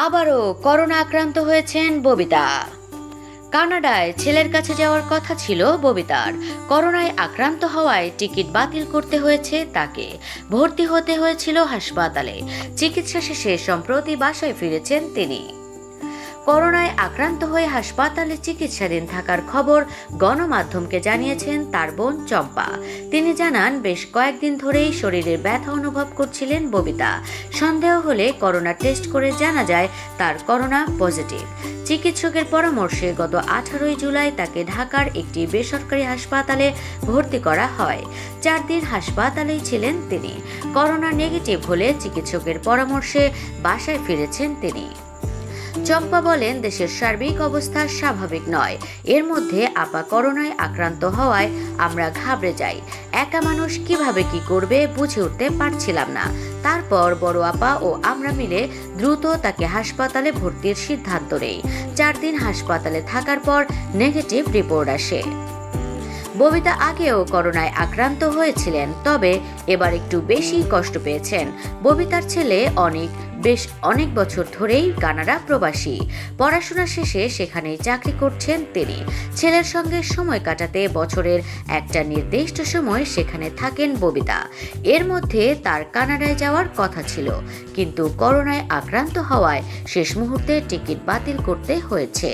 আবারও করোনা আক্রান্ত হয়েছেন ববিতা। কানাডায় ছেলের কাছে যাওয়ার কথা ছিল ববিতার। করোনায় আক্রান্ত হওয়ায় টিকিট বাতিল করতে হয়েছে তাকে। ভর্তি হতে হয়েছিল হাসপাতালে। চিকিৎসা শেষে সম্প্রতি বাসায় ফিরেছেন তিনি। করোনায় আক্রান্ত হয়ে হাসপাতালে চিকিৎসাধীন থাকার খবর গণমাধ্যমকে জানিয়েছেন তার বোন চম্পা। তিনি জানান, বেশ কয়েকদিন ধরেই শরীরে ব্যথা অনুভব করছিলেন ববিতা। সন্দেহ হলে করোনা টেস্ট করে জানা যায় তার করোনা পজিটিভ। চিকিৎসকের পরামর্শে গত আঠারোই জুলাই তাকে ঢাকার একটি বেসরকারি হাসপাতালে ভর্তি করা হয়। চার দিন হাসপাতালেই ছিলেন তিনি। করোনা নেগেটিভ হলে চিকিৎসকের পরামর্শে বাসায় ফিরেছেন তিনি। চম্পা বলেন, দেশের সার্বিক অবস্থা স্বাভাবিক নয়। এর মধ্যে আপা করোনায় আক্রান্ত হওয়ায় আমরা ঘাবড়ে যাই। একা মানুষ কীভাবে কি করবে বুঝে উঠতে পারছিলাম না। তারপর বড় আপা ও আমরা মিলে দ্রুত তাকে হাসপাতালে ভর্তির সিদ্ধান্ত নেই। চার দিন হাসপাতালে থাকার পর নেগেটিভ রিপোর্ট আসে। ববিতা আগেও করোনায় আক্রান্ত হয়েছিলেন, তবে এবার একটু বেশি কষ্ট পেয়েছেন। ববিতার ছেলে অনেক বেশ অনেক বছর ধরেই কানাডা প্রবাসী। পড়াশোনা শেষে সেখানেই চাকরি করছেন তিনি। ছেলের সঙ্গে সময় কাটাতে বছরের একটা নির্দিষ্ট সময় সেখানে থাকেন ববিতা। এর মধ্যে তার কানাডায় যাওয়ার কথা ছিল, কিন্তু করোনায় আক্রান্ত হওয়ায় শেষ মুহূর্তে টিকিট বাতিল করতে হয়েছে।